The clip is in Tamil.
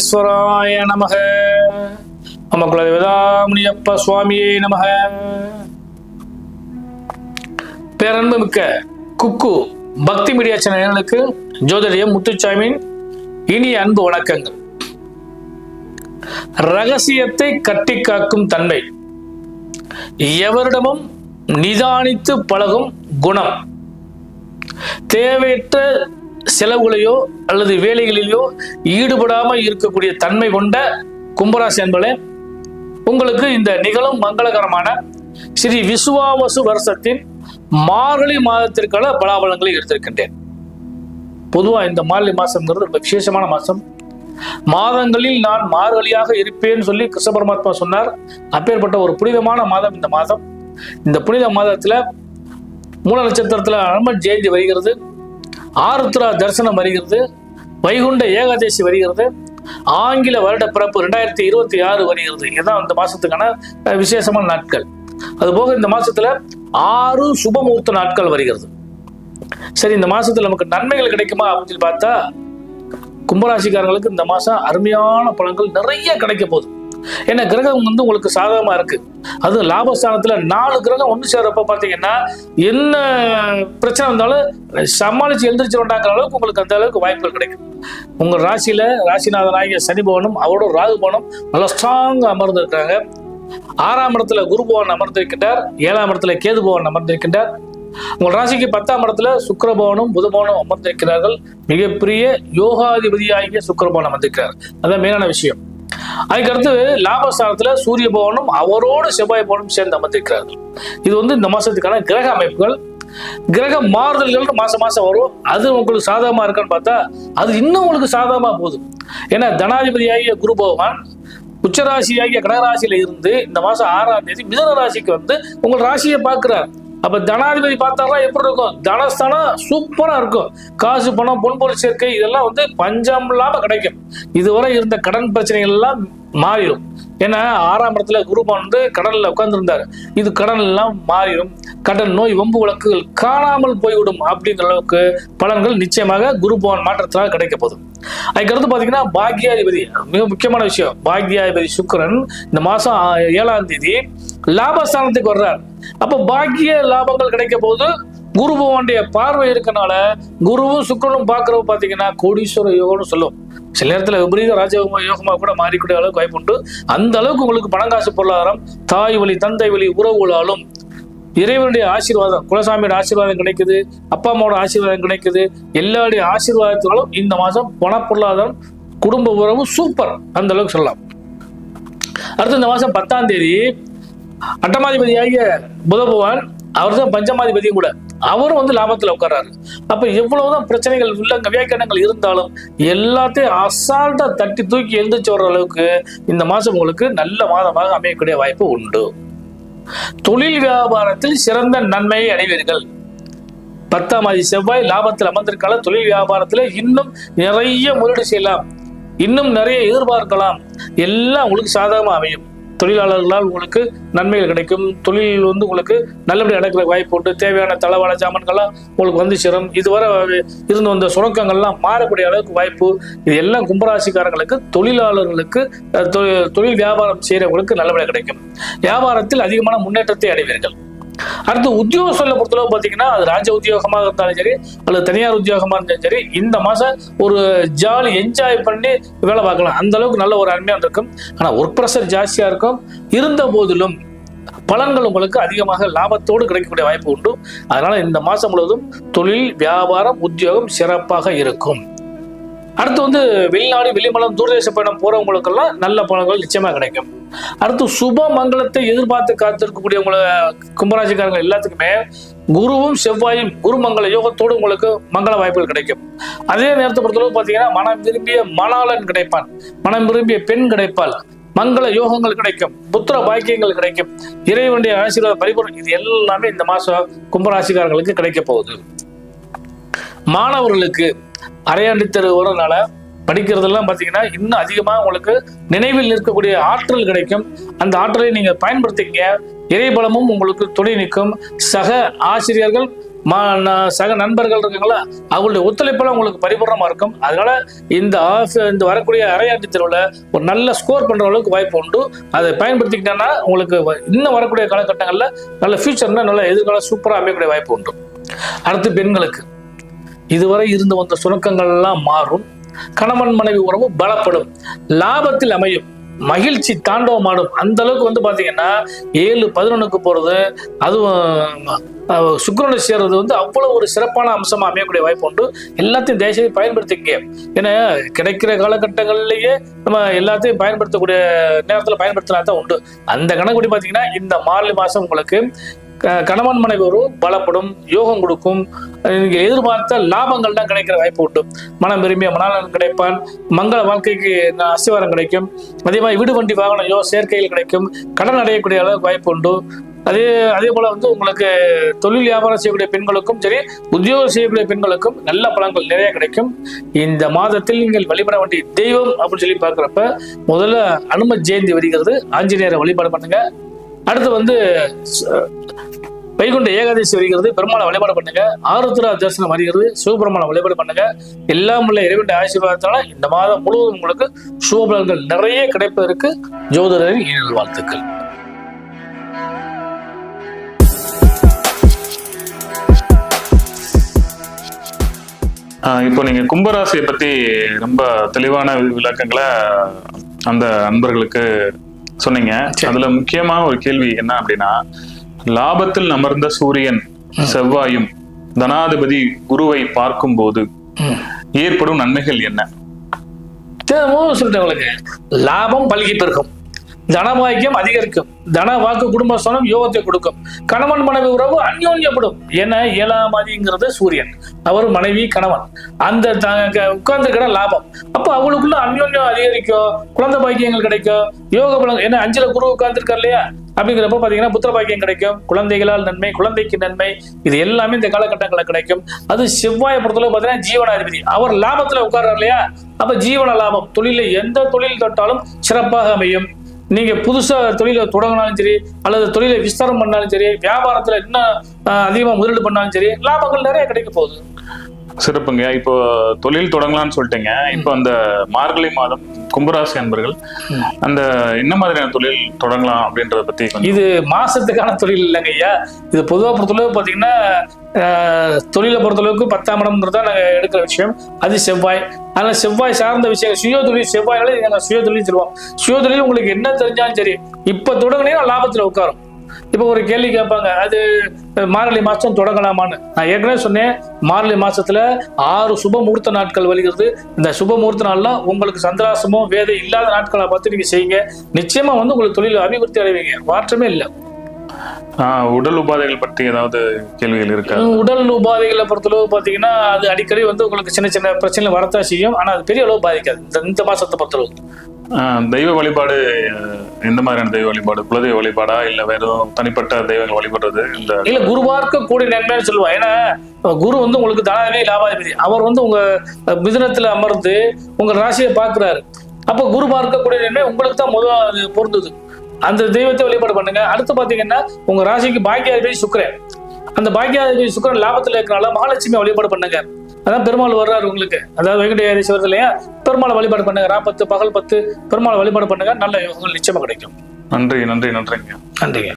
விக்னேஸ்வராய நமக. மம குலதேவதாமுனியப்ப சுவாமியே நமக. பேரன்பு மிக்க குக்கு பக்தி மீடியா சேனலுக்கு ஜோதிடம் முத்துச்சாமியின் இனிய அன்பு வணக்கங்கள். ரகசியத்தை கட்டி காக்கும் தன்மை. எவரிடமும் நிதானித்து பழகும் குணம். தேவையற்ற செலவுகளையோ அல்லது வேலைகளிலோ ஈடுபடாமல் இருக்கக்கூடிய தன்மை கொண்ட கும்பராசி என்பதே உங்களுக்கு இந்த நிகழும் மங்களகரமான ஸ்ரீ விசுவாவசு வருஷத்தின் மார்கழி மாதத்திற்கான பலாபலங்களை எடுத்திருக்கின்றேன். பொதுவாக இந்த மார்கழி மாதம்ங்கிறது ரொம்ப விசேஷமான மாதம் மாதங்களில் நான் மார்கழியாக இருப்பேன்னு சொல்லி கிருஷ்ண பரமாத்மா சொன்னார். அப்பேற்பட்ட ஒரு புனிதமான மாதம் இந்த மாதம். இந்த புனித மாதத்தில் மூல நட்சத்திரத்தில் அனுமன் ஜெயந்தி வருகிறது. ஆருத்ரா தரிசனம் வருகிறது. வைகுண்ட ஏகாதசி வருகிறது. ஆங்கில வருட பிறப்பு ரெண்டாயிரத்தி இருபத்தி ஆறு வருகிறது. இதுதான் இந்த மாசத்துக்கான விசேஷமான நாட்கள். அதுபோக இந்த மாசத்துல ஆறு சுபமுகூர்த்த நாட்கள் வருகிறது. சரி இந்த மாசத்துல நமக்கு நன்மைகள் கிடைக்குமா அப்படின்னு சொல்லி பார்த்தா கும்பராசிக்காரங்களுக்கு இந்த மாசம் அருமையான பழங்கள் நிறைய கிடைக்க போகுது. ஏன்னா கிரகம் வந்து உங்களுக்கு சாதகமாக இருக்குது அது லாபஸ்தானத்தில் நாலு கிரகம் ஒன்று சேர்றப்ப பார்த்தீங்கன்னா என்ன பிரச்சனை வந்தாலும் சமாளிச்சு எழுந்திரிச்சிருந்தாங்கிற அளவுக்கு உங்களுக்கு அந்த அளவுக்கு வாய்ப்புகள் கிடைக்கும். உங்கள் ராசியில் ராசிநாதனாகிய சனி பவனும் அவரோட ராகு பவனும் நல்லா ஸ்ட்ராங்காக அமர்ந்திருக்காங்க. ஆறாம் இடத்துல குரு பவன் அமர்ந்திருக்கின்றார். ஏழாம் இடத்துல கேது பவன் அமர்ந்திருக்கின்றார். உங்கள் ராசிக்கு பத்தாம் இடத்துல சுக்கரபவனும் புதபவனும் அமர்ந்திருக்கிறார்கள். மிகப்பெரிய யோகாதிபதியாகிய சுக்கரபவன் அமர்ந்திருக்கிறார். அதான் மெயினான விஷயம். அதுக்கடுத்து லாபஸ்தானத்துல சூரிய பவனும் அவரோடு செவ்வாய் பவனும் சேர்ந்து அமர்ந்திருக்கிறார்கள் இது வந்து இந்த மாசத்துக்கான கிரக அமைப்புகள். கிரக மாறுதல்கள் மாசம் மாசம் வரும். அது உங்களுக்கு சாதகமா இருக்கான்னு பார்த்தா அது இன்னும் உங்களுக்கு சாதகமா போகுது. ஏன்னா தனாதிபதியாகிய குரு பகவான் உச்சராசியாகிய கடகராசியில இருந்து இந்த மாசம் ஆறாம் தேதி மிதன ராசிக்கு வந்து உங்கள் ராசியை பார்க்கிறார். அப்ப தனாதிபதி பார்த்தாலும் எப்படி இருக்கும்? தனஸ்தானம் சூப்பரா இருக்கும். காசு பணம் பொன்பொருள் சேர்க்கை இதெல்லாம் வந்து பஞ்சம் இல்லாம கிடைக்கும். இதுவரை இருந்த கடன் பிரச்சனைகள் எல்லாம் மாறிடும். ஏன்னா ஆறாம் இடத்துல குருபான் வந்து கடல்ல உட்கார்ந்துருந்தாரு. இது கடன் எல்லாம் மாறிடும். கடன் நோய் வம்பு வழக்குகள் காணாமல் போய்விடும் அப்படிங்கிற அளவுக்கு பலன்கள் நிச்சயமாக குருபவன் மாற்றத்தினால் கிடைக்க போதும். அதுக்கடுத்து பாத்தீங்கன்னா பாக்யாதிபதி. மிக முக்கியமான விஷயம். பாக்யாதிபதி சுக்கரன் இந்த மாசம் ஏழாம் தேதி லாபஸ்தானத்துக்கு வர்றார். அப்ப பாக்கிய லாபங்கள் கிடைக்க போது குரு பகவானுடைய பார்வை இருக்கனால குருவும் சுக்கரனும் பார்க்கறவ பாத்தீங்கன்னா கோடீஸ்வர யோகம்னு சொல்லும். சில நேரத்துல விபரீத ராஜயோகமா யோகமா கூட மாறிக்கூடிய அளவுக்கு வாய்ப்புண்டு அந்த அளவுக்கு உங்களுக்கு பணங்காசு பொருளாதாரம் தாய் வழி தந்தை வழி உறவுகளாலும் இறைவனுடைய ஆசீர்வாதம் குலசாமியோட ஆசீர்வாதம் கிடைக்குது அப்பா அம்மாவோட ஆசீர்வாதம் கிடைக்குது. எல்லாருடைய ஆசீர்வாதத்தினாலும் இந்த மாசம் பணப்பொருளாதாரம் குடும்ப உறவு சூப்பர் அந்த அளவுக்கு சொல்லலாம். அடுத்து இந்த மாசம் பத்தாம் தேதி அட்டமாதிபதியாகிய புதபவான் அவர் தான் பஞ்சமாதிபதியும் கூட அவரும் வந்து லாபத்துல உட்கார்றாரு. அப்ப எவ்வளவுதான் பிரச்சனைகள் உள்ள வியாக்கியானங்கள் இருந்தாலும் எல்லாத்தையும் அசால்ட்டா தட்டி தூக்கி எழுந்திரிச்சு வர்ற அளவுக்கு இந்த மாசம் உங்களுக்கு நல்ல மாதமாக அமையக்கூடிய வாய்ப்பு உண்டு. தொழில் வியாபாரத்தில் சிறந்த நன்மையை அடைவீர்கள். பத்தாம் ஆதி செவ்வாய் லாபத்தில் அமர்ந்திருக்கால தொழில் வியாபாரத்தில் இன்னும் நிறைய முதலீடு செய்யலாம். இன்னும் நிறைய எதிர்பார்க்கலாம். எல்லாம் உங்களுக்கு சாதகமா அமையும். தொழிலாளர்களால் உங்களுக்கு நன்மைகள் கிடைக்கும். தொழில் வந்து உங்களுக்கு நல்லபடியாக நடக்கிற வாய்ப்பு உண்டு. தேவையான தளவாட ஜாமான்கள்லாம் உங்களுக்கு வந்து சேரும். இதுவரை இருந்து வந்த சுரக்கங்கள்லாம் மாறக்கூடிய அளவுக்கு வாய்ப்பு. இது எல்லாம் கும்பராசிக்காரங்களுக்கு தொழிலாளர்களுக்கு தொழில் வியாபாரம் செய்கிறவங்களுக்கு நல்லபடியாக கிடைக்கும். வியாபாரத்தில் அதிகமான முன்னேற்றத்தை அடைவீர்கள். அடுத்து உத்தியோக சொல்ல பொறுத்தளவு பார்த்தீங்கன்னா அது ராஜ உத்தியோகமாக இருந்தாலும் சரி அல்லது தனியார் உத்தியோகமா இருந்தாலும் சரி இந்த மாசம் ஒரு ஜாலி என்ஜாய் பண்ணி வேலை பார்க்கலாம். அந்த அளவுக்கு நல்ல ஒரு அருமையாக இருக்கும். ஆனா ஒர்க் ப்ரெஷர் ஜாஸ்தியாக இருக்கும். இருந்த போதிலும் பலன்கள் உங்களுக்கு அதிகமாக லாபத்தோடு கிடைக்கக்கூடிய வாய்ப்பு உண்டு. அதனால இந்த மாசம் முழுவதும் தொழில் வியாபாரம் உத்தியோகம் சிறப்பாக இருக்கும். அடுத்து வந்து வெளிநாடு வெளிமலம் தூர்தேச பயணம் போறவங்களுக்கெல்லாம் நல்ல பலன்கள் நிச்சயமா கிடைக்கும். அடுத்து சுப மங்களத்தை எதிர்பார்த்து காத்திருக்கக்கூடிய உங்களை கும்பராசிக்காரங்க எல்லாத்துக்குமே குருவும் செவ்வாயும் குருமங்கள யோகத்தோடு உங்களுக்கு மங்கள வாய்ப்புகள் கிடைக்கும். அதே நேரத்தை பொறுத்தளவு பார்த்தீங்கன்னா மனம் விரும்பிய மணாளன் கிடைப்பான். மனம் விரும்பிய பெண் கிடைப்பாள். மங்கள யோகங்கள் கிடைக்கும். புத்திர பாக்கியங்கள் கிடைக்கும். இறைவனுடைய ஆசீர்வாத பரிபூர்ணம் இது எல்லாமே இந்த மாசம் கும்பராசிக்காரங்களுக்கு கிடைக்க போகுது. மாணவர்களுக்கு அரையாண்டு தேர்வு வரனால படிக்கிறதெல்லாம் பார்த்தீங்கன்னா இன்னும் அதிகமாக உங்களுக்கு நினைவில் நிற்கக்கூடிய ஆற்றல் கிடைக்கும். அந்த ஆற்றலை நீங்கள் பயன்படுத்திங்க இறைபலமும் உங்களுக்கு துணை நிற்கும். சக ஆசிரியர்கள் மா ந- சக நண்பர்கள் இருக்காங்களா அவங்களுடைய ஒத்துழைப்பெல்லாம் உங்களுக்கு பரிபூர்ணமாக இருக்கும். அதனால இந்த ஆஃப் இந்த வரக்கூடிய அரையாண்டு தேர்வில் ஒரு நல்ல ஸ்கோர் பண்ணுற அளவுக்கு வாய்ப்பு உண்டு. அதை பயன்படுத்திக்கிட்டேன்னா உங்களுக்கு வ- இன்னும் வரக்கூடிய காலகட்டங்களில் நல்ல ஃபியூச்சர்னா நல்ல எதிர்காலம் சூப்பராக அமையக்கூடிய வாய்ப்பு உண்டு. அடுத்து பெண்களுக்கு. இதுவரை இருந்து வந்த சுணக்கங்கள் எல்லாம் மாறும். கணவன் மனைவி உறவு பலப்படும். லாபத்தில் அமையும். மகிழ்ச்சி தாண்டவமாடும். அந்த அளவுக்கு வந்து பாத்தீங்கன்னா ஏழு பதினொன்னுக்கு போறது அதுவும் சுக்கரனை சேர்றது வந்து அவ்வளவு ஒரு சிறப்பான அம்சமா அமையக்கூடிய வாய்ப்பு உண்டு. எல்லாத்தையும் தேசத்தையும் பயன்படுத்திக்க ஏன்னா கிடைக்கிற காலகட்டங்கள்லயே நம்ம எல்லாத்தையும் பயன்படுத்தக்கூடிய நேரத்தில் பயன்படுத்தினா தான் உண்டு. அந்த கணக்குப்படி பாத்தீங்கன்னா இந்த மார்லி மாசம் உங்களுக்கு கணவன் மனைவி ஒரு பலப்படும் யோகம் கொடுக்கும். நீங்க எதிர்பார்த்த லாபங்கள் தான் கிடைக்கிற வாய்ப்பு உண்டு. மனம் விரும்பிய மனநலன் கிடைப்பான் மங்கள வாழ்க்கைக்கு ந- அஸ்திவாரம் கிடைக்கும். அதே மாதிரி வீடு வண்டி வாகனம் யோ சேர்க்கைகள் கிடைக்கும். கடன் அடையக்கூடிய அளவுக்கு வாய்ப்பு உண்டு. அதே அதே போல வந்து உங்களுக்கு தொழில் வியாபாரம் செய்யக்கூடிய பெண்களுக்கும் சரி உத்தியோகம் செய்யக்கூடிய பெண்களுக்கும் நல்ல பலன்கள் நிறைய கிடைக்கும். இந்த மாதத்தில் நீங்கள் வழிபட வேண்டிய தெய்வம் அப்படின்னு சொல்லி பார்க்குறப்ப முதல்ல அனும ஜெயந்தி வருகிறது. ஆஞ்சநேயரை வழிபாடு பண்ணுங்க. அடுத்து வந்து வைகுண்ட ஏகாதசி வருகிறது. பெருமாளை வழிபாடு பண்ணுங்க. ஆருத்ரா தரிசனம் வருகிறது. சிவபெருமானை வழிபாடு பண்ணுங்க. எல்லாம் உள்ள இறைவனுடைய ஆசீர்வாதத்தால இந்த மாதம் முழுவதும் உங்களுக்கு சுபபலன்கள் நிறைய கிடைப்பதற்கு ஜோதிடரின் இனிய வாழ்த்துக்கள். ஆஹ் இப்போ நீங்க கும்பராசியை பத்தி ரொம்ப தெளிவான விளக்கங்களை அந்த அன்பர்களுக்கு சொன்னீங்க. அதுல முக்கியமான ஒரு கேள்வி என்ன அப்படின்னா லாபத்தில் அமர்ந்த சூரியன் செவ்வாயும் தனாதிபதி குருவை பார்க்கும்போது ம். ஏற்படும் நன்மைகள் என்ன? சொல்லிட்டேன் உங்களுக்கு. லாபம் பல்கி பெருகும். தனபாக்கியம் அதிகரிக்கும். தன வாக்கு குடும்ப சனம் யோகத்தை கொடுக்கும். கணவன் மனைவி உறவு அந்யோன்யப்படும். ஏன்னா ஏழாம் அதிங்கிறது சூரியன். அவர் மனைவி கணவன். அந்த உட்கார்ந்துக்கிற லாபம். அப்போ அவங்களுக்குள்ள அந்யோன்யம் அதிகரிக்கும். குழந்தை பாக்கியங்கள் கிடைக்கும். யோக பலம் ஏன்னா அஞ்சுல குரு உட்கார்ந்துருக்கார் இல்லையா? அப்படிங்கிறப்ப பாத்தீங்கன்னா புத்திர பாக்கியம் கிடைக்கும். குழந்தைகளால் நன்மை குழந்தைக்கு நன்மை இது எல்லாமே இந்த காலகட்டங்களில் கிடைக்கும். அது செவ்வாயை பொறுத்தளவு பார்த்தீங்கன்னா ஜீவனாதிபதி. அவர் லாபத்துல உட்கார்றார் இல்லையா? அப்ப ஜீவன லாபம். தொழில எந்த தொழில் தொட்டாலும் சிறப்பாக அமையும். நீங்க புதுசா தொழிலை தொடங்கினாலும் சரி அல்லது தொழிலை விஸ்தாரம் பண்ணாலும் சரி வியாபாரத்துல இன்னும் அஹ், அதிகமா முதலீடு பண்ணாலும் சரி லாபங்கள் நிறைய கிடைக்க போகுது. சிறப்புங்க. இப்போ தொழில் தொடங்கலாம்னு சொல்லிட்டீங்க. இப்போ அந்த மார்கழி மாதம் கும்பராசி அன்பர்கள் அந்த என்ன மாதிரியான தொழில் தொடங்கலாம் அப்படின்றத பத்தி இது மாசத்துக்கான தொழில் இல்லைங்க ஐயா. இது பொதுவாக பொறுத்தளவு பார்த்தீங்கன்னா தொழிலை பொறுத்தளவுக்கு பத்தாம் இடம்ன்றது தான் நாங்கள் எடுக்கிற விஷயம். அது செவ்வாய். அதனால் செவ்வாய் சார்ந்த விஷயம் சுய தொழில் செவ்வாயினால நாங்கள் சுய தொழில் சொல்லுவோம். சுய தொழில் உங்களுக்கு என்ன தெரிஞ்சாலும் சரி இப்போ தொடங்கினீங்கன்னா லாபத்தில் உட்காரும். இப்போ ஒரு கேள்வி கேட்பாங்க அது மார்கழி மாசம் தொடங்கலாமான்னு. நான் ஏற்கனவே சொன்னேன் மார்கழி மாசத்துல ஆறு சுப முகூர்த்த நாட்கள் வருகிறது. இந்த சுப முகூர்த்த நாள்ல உங்களுக்கு சந்திராசமோ வேதை இல்லாத நாட்களை பார்த்து நீங்க செய்யுங்க. நிச்சயமா வந்து உங்களுக்கு தொழில் அபிவிருத்தி அடைவீங்க. மாற்றமே இல்லை. உடல் உபாதைகள் பற்றி ஏதாவது கேள்விகள் இருக்கா? உடல் உபாதைகளை பொறுத்தளவு பார்த்தீங்கன்னா அது அடிக்கடி வந்து உங்களுக்கு சின்ன சின்ன பிரச்சனை வரத்தான் செய்யும். ஆனா அது பெரிய அளவு பாதிக்காது. இந்த மாசத்தை பொறுத்தளவு. தெய்வ வழிபாடு எந்த மாதிரியான தெய்வ வழிபாடு? குலதெய்வ வழிபாடா? இல்ல வேற தனிப்பட்ட தெய்வங்கள் வழிபடுறது? இல்ல இல்ல குருவார்க்க கூடிய நன்மைன்னு சொல்லுவோம் ஏன்னா குரு வந்து உங்களுக்கு தனாதிபதி லாபாதிபதி. அவர் வந்து உங்க மிதனத்துல அமர்ந்து உங்க ராசியை பாக்குறாரு அப்ப குரு பார்க்கக்கூடிய நன்மை உங்களுக்கு தான் முதல் அது பொருந்தது. அந்த தெய்வத்தை வழிபாடு பண்ணுங்க. அடுத்து பாத்தீங்கன்னா உங்க ராசிக்கு பாக்கியாதிபதி சுக்கரன். அந்த பாக்கியாதிபதி சுக்கரன் லாபத்துல இருக்கிறனால மகாலட்சுமி வழிபாடு பண்ணுங்க. அதான் பெருமாள் வர்றாரு உங்களுக்கு. அதாவது வெங்கட ஏகாதசி வருது இல்லையா? பெருமாளை வழிபாடு பண்ணுங்க. ராப்பத்து பகல் பத்து பெருமாளை வழிபாடு பண்ணுங்க. நல்ல யோகங்கள் நிச்சயமா கிடைக்கும். நன்றி நன்றி நன்றிங்க. நன்றிங்க.